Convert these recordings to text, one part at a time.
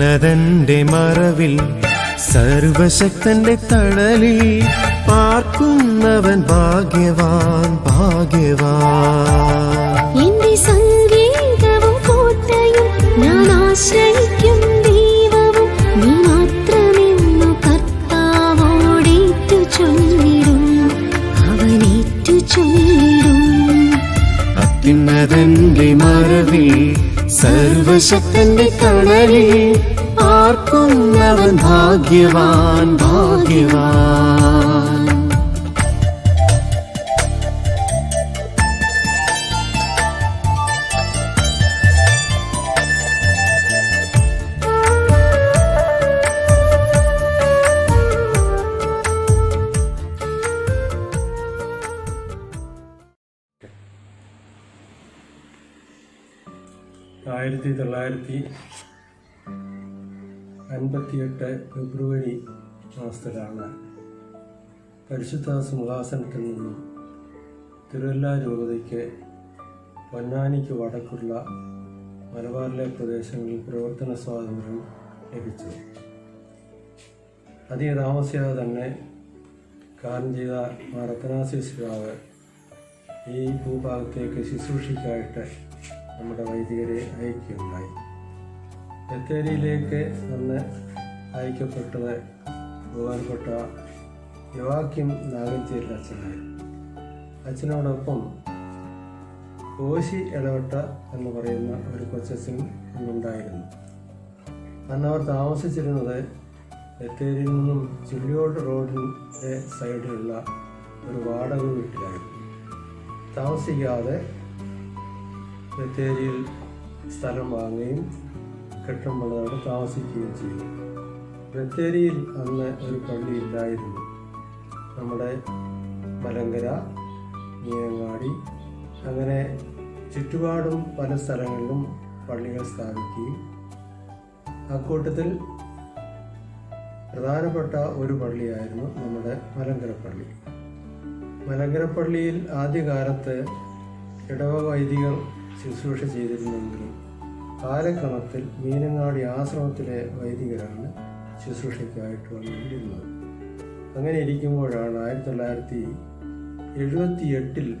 അത്യുന്നതന്റെ മറവിൽ സർവശക്തന്റെ തണലിൽ പാർക്കുന്നവൻ ഭാഗ്യവാൻ ഭാഗ്യവാൻ. എന്റെ സംഗീതവും കോട്ടയും ഞാൻ ആശ്രയിക്കും ദൈവവും. നീ മാത്രമെന്നു കർത്താവോടേറ്റു ചൊല്ലിടും അവനേറ്റു ചൊല്ലിടും അത്യുന്നതന്റെ മറവിൽ സർവശക്തന്റെ തണലിൽ പാർക്കുന്നവൻ ഭാഗ്യവാൻ ഭാഗ്യവാൻ. ആയിരത്തി തൊള്ളായിരത്തി അൻപത്തിയെട്ട് ഫെബ്രുവരി മാസത്തിലാണ് പരിശുദ്ധ സിംഹാസനത്തിൽ നിന്നും തിരുവല്ല രൂപതയ്ക്ക് പൊന്നാനിക്ക് വടക്കുള്ള മലബാറിലെ പ്രദേശങ്ങളിൽ പ്രവർത്തന സ്വാതന്ത്ര്യം ലഭിച്ചു. അധിക താമസിയാതെ തന്നെ കാലം ചെയ്ത മാറത്തനാസിസ് രാവ് ഈ ഭൂഭാഗത്തേക്ക് ശുശ്രൂഷയ്ക്കായിട്ട് നമ്മുടെ വൈദികരെ അയക്കുകയുണ്ടായി. ബത്തേരിയിലേക്ക് വന്ന് അയക്കപ്പെട്ടത് ബഹുമാനപ്പെട്ട യുവാക്യം നാഗഞ്ചേരി അച്ഛനായിരുന്നു അച്ഛനോടൊപ്പം കോശി ഇടവട്ട എന്ന് പറയുന്ന ഒരു കൊച്ചച്ഛൻ അന്നുണ്ടായിരുന്നു. അവർ താമസിച്ചിരുന്നത് ബത്തേരിയിൽ നിന്നും ചുള്ളിയോട് റോഡിന്റെ സൈഡിലുള്ള ഒരു വാടക വീട്ടിലായിരുന്നു. താമസിക്കാതെ ബത്തേരിയിൽ സ്ഥലം വാങ്ങുകയും കെട്ടം പണിതവിടെ താമസിക്കുകയും ചെയ്തു. ബത്തേരിയിൽ അന്ന് ഒരു പള്ളി ഇല്ലായിരുന്നു. നമ്മുടെ മലങ്കര മീനങ്ങാടി അങ്ങനെ ചുറ്റുപാടും പല സ്ഥലങ്ങളിലും പള്ളികൾ സ്ഥാപിക്കുകയും അക്കൂട്ടത്തിൽ പ്രധാനപ്പെട്ട ഒരു പള്ളിയായിരുന്നു നമ്മുടെ മലങ്കര പള്ളി. മലങ്കര പള്ളിയിൽ ആദ്യകാലത്ത് ഇടവ വൈദികർ ശുശ്രൂഷ ചെയ്തിരുന്നെങ്കിലും കാലക്രമത്തിൽ മീനങ്ങാടി ആശ്രമത്തിലെ വൈദികരാണ് ശുശ്രൂഷയ്ക്കായിട്ട് വന്നിരുന്നത്. അങ്ങനെ ഇരിക്കുമ്പോഴാണ് ആയിരത്തി തൊള്ളായിരത്തി എഴുപത്തി എട്ടിൽ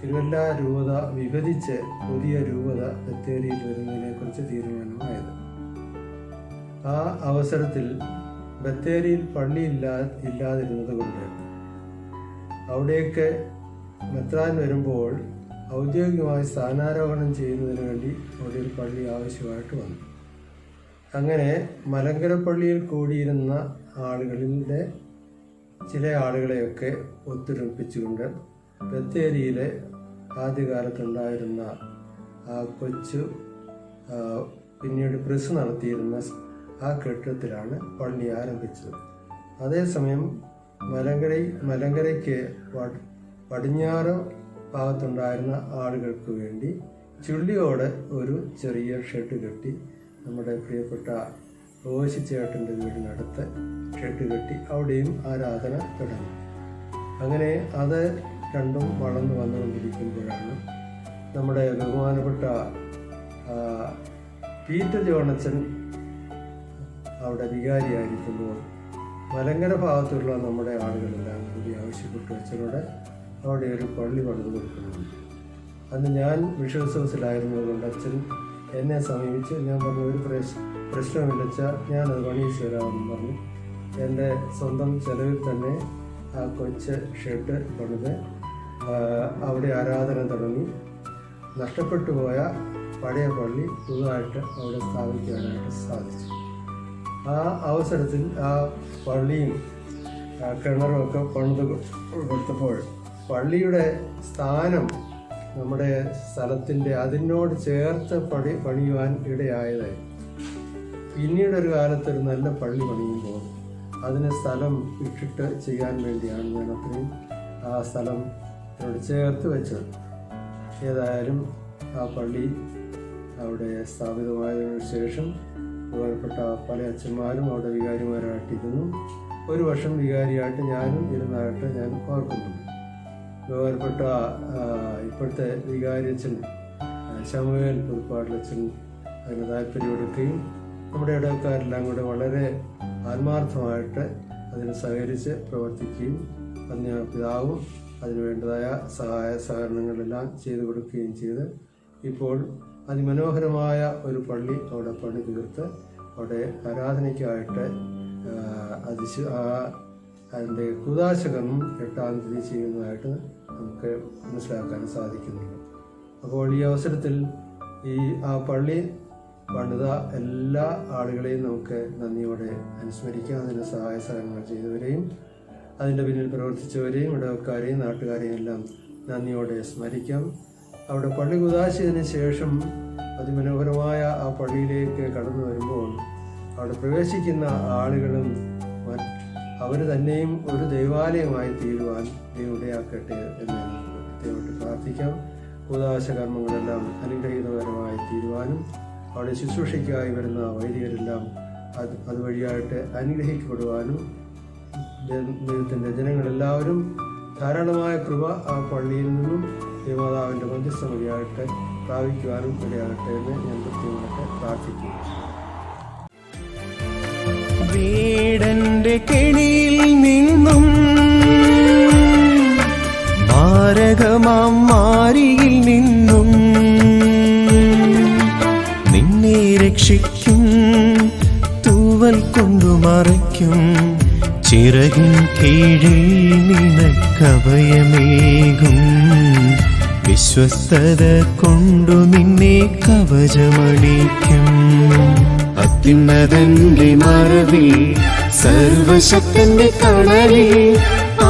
തിരുവല്ല രൂപത വിഭജിച്ച് പുതിയ രൂപത ബത്തേരിയിൽ വരുന്നതിനെക്കുറിച്ച് തീരുമാനമായത്. ആ അവസരത്തിൽ ബത്തേരിയിൽ പള്ളി ഇല്ലാ ഇല്ലാതിരുന്നത് കൊണ്ട് അവിടേക്ക് മെത്രാൻ വരുമ്പോൾ ഔദ്യോഗികമായി സ്ഥാനാരോഹണം ചെയ്യുന്നതിന് വേണ്ടി ഒരു പള്ളി ആവശ്യമായിട്ട് വന്നു. അങ്ങനെ മലങ്കര പള്ളിയിൽ കൂടിയിരുന്ന ആളുകളിലെ ചില ആളുകളെയൊക്കെ ഒത്തൊരുമിപ്പിച്ചുകൊണ്ട് ബത്തേരിയിലെ ആദ്യകാലത്തുണ്ടായിരുന്ന ആ കൊച്ചു പിന്നീട് പ്രസ് നടത്തിയിരുന്ന ആ കെട്ടിടത്തിലാണ് പള്ളി ആരംഭിച്ചത്. അതേസമയം മലങ്കര മലങ്കരയ്ക്ക് പടിഞ്ഞാറ് ഭാഗത്തുണ്ടായിരുന്ന ആളുകൾക്ക് വേണ്ടി ചുള്ളിയോടെ ഒരു ചെറിയ ഷെഡ് കെട്ടി നമ്മുടെ പ്രിയപ്പെട്ട റോശി ചേട്ടന്റെ വീടിനടുത്ത് ഷെഡ് കെട്ടി അവിടെയും ആരാധന തുടങ്ങി. അങ്ങനെ അത് രണ്ടും വളർന്നു വന്നുകൊണ്ടിരിക്കുമ്പോഴാണ് നമ്മുടെ ബഹുമാനപ്പെട്ട പീറ്റർ ജോണച്ചൻ അവിടെ വികാരിയായിരിക്കുമ്പോൾ മലങ്കര ഭാഗത്തുള്ള നമ്മുടെ ആളുകളെല്ലാം കൂടി ആവശ്യപ്പെട്ടു അച്ഛനോട് അവിടെ ഒരു പള്ളി പണിത് കൊടുക്കുന്നുണ്ട്. അന്ന് ഞാൻ വിശ്വാസത്തിലായിരുന്നതുകൊണ്ട് അച്ഛൻ എന്നെ സമീപിച്ച് ഞാൻ പറഞ്ഞു ഒരു പ്രശ് പ്രശ്നമില്ല അച്ഛാ ഞാനത് പണിയിച്ച് തരാമെന്ന് പറഞ്ഞു. എന്റെ സ്വന്തം ചെലവിൽ തന്നെ ആ കൊച്ച് ഷെഡ് പണിത് അവിടെ ആരാധന തുടങ്ങി. നഷ്ടപ്പെട്ടു പോയ പഴയ പള്ളി പുതുതായിട്ട് അവിടെ സ്ഥാപിക്കാനായിട്ട് സാധിച്ചു. ആ അവസരത്തിൽ ആ പള്ളിയും കിണറും ഒക്കെ പണിത് കൊടുത്തപ്പോൾ പള്ളിയുടെ സ്ഥാനം നമ്മുടെ സ്ഥലത്തിന്റെ അതിനോട് ചേർത്ത് പണി പണിയുവാൻ ഇടയായതായി പിന്നീടൊരു കാലത്ത് ഒരു നല്ല പള്ളി പണിയുമ്പോൾ അതിന് സ്ഥലം ഇട്ടിട്ട് ചെയ്യാൻ വേണ്ടിയാണ് ഞാൻ അത്രയും ആ സ്ഥലം ഇതിനോട് ചേർത്ത് വെച്ചത്. ഏതായാലും ആ പള്ളി അവിടെ സ്ഥാപിതമായതിനു ശേഷം ബഹുമാനപ്പെട്ട പല അച്ഛന്മാരും അവിടെ വികാരിമാരായിട്ടിരുന്നു. ഒരു വർഷം വികാരിയായിട്ട് ഞാനും ഇരുന്നായിട്ട് ഞാൻ ഓർക്കുന്നുണ്ട്. ബഹുമാനപ്പെട്ട ഇപ്പോഴത്തെ വികാരി അച്ഛൻ ആ, ശമുവേൽ പുതുപ്പാട്ടിലച്ഛൻ അതിന് താല്പര്യമെടുക്കുകയും നമ്മുടെ ഇടവക്കാരെല്ലാം കൂടെ വളരെ ആത്മാർത്ഥമായിട്ട് അതിന് സഹകരിച്ച് പ്രവർത്തിക്കുകയും അന്യ പിതാവും അതിന് വേണ്ടതായ സഹായ സഹകരണങ്ങളെല്ലാം ചെയ്തു കൊടുക്കുകയും ചെയ്ത് ഇപ്പോൾ അതിമനോഹരമായ ഒരു പള്ളി അവിടെ പണി തീർത്ത് അവിടെ ആരാധനയ്ക്കായിട്ട് അതിശ ആ അതിന്റെ കുദാശകർമ്മം എട്ടാം തീയതി ചെയ്യുന്നതായിട്ട് നമുക്ക് മനസ്സിലാക്കാൻ സാധിക്കുന്നുണ്ട്. അപ്പോൾ ഈ അവസരത്തിൽ ഈ ആ പള്ളി പണിത എല്ലാ ആളുകളെയും നമുക്ക് നന്ദിയോടെ അനുസ്മരിക്കാം. അതിന് സഹായ സഹകരണങ്ങൾ ചെയ്തവരെയും അതിന്റെ പിന്നിൽ പ്രവർത്തിച്ചവരെയും ഇടവക്കാരെയും നാട്ടുകാരെയും എല്ലാം നന്ദിയോടെ സ്മരിക്കാം. അവിടെ പള്ളി കുതാശിയതിന് ശേഷം അതിമനോഹരമായ ആ പള്ളിയിലേക്ക് കടന്നു വരുമ്പോൾ അവിടെ പ്രവേശിക്കുന്ന ആളുകളും അവർ തന്നെയും ഒരു ദൈവാലയമായി തീരുവാൻ ദൈവടയാക്കട്ടെ എന്ന് ദൈവത്തെ പ്രാർത്ഥിക്കാം. കൂതാശ കർമ്മങ്ങളെല്ലാം അനുഗ്രഹീതപരമായി തീരുവാനും അവിടെ ശുശ്രൂഷയ്ക്കായി വരുന്ന വൈദികരെല്ലാം അത് അതുവഴിയായിട്ട് അനുഗ്രഹിക്കപ്പെടുവാനും ദൈവത്തിന്റെ ജനങ്ങളെല്ലാവരും ധാരാളമായ കൃപ ആ പള്ളിയിൽ നിന്നും ദേവമാതാവിന്റെ മധ്യസ്ഥ വഴിയായിട്ട് പ്രാപിക്കുവാനും ഇടയാകട്ടെ എന്ന് ഞാൻ കൃത്യമായിട്ട് പ്രാർത്ഥിക്കുന്നു. കെണിയിൽ നിന്നും മാരകമാം മാരിയിൽ നിന്നും നിന്നെ രക്ഷിക്കും തൂവൽ കൊണ്ടു മറയ്ക്കും. ചിറകിൻ കീഴിൽ നിനക്കഭയമേകും. വിശ്വസ്തത കൊണ്ടു നിന്നെ കവചമണിക്കും. അത്യുന്നതന്റെ മറവിൽ സർവശക്തന്റെ തണലിൽ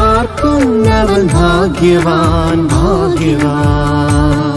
ആർക്കും അവൻ ഭാഗ്യവാൻ ഭാഗ്യവാൻ.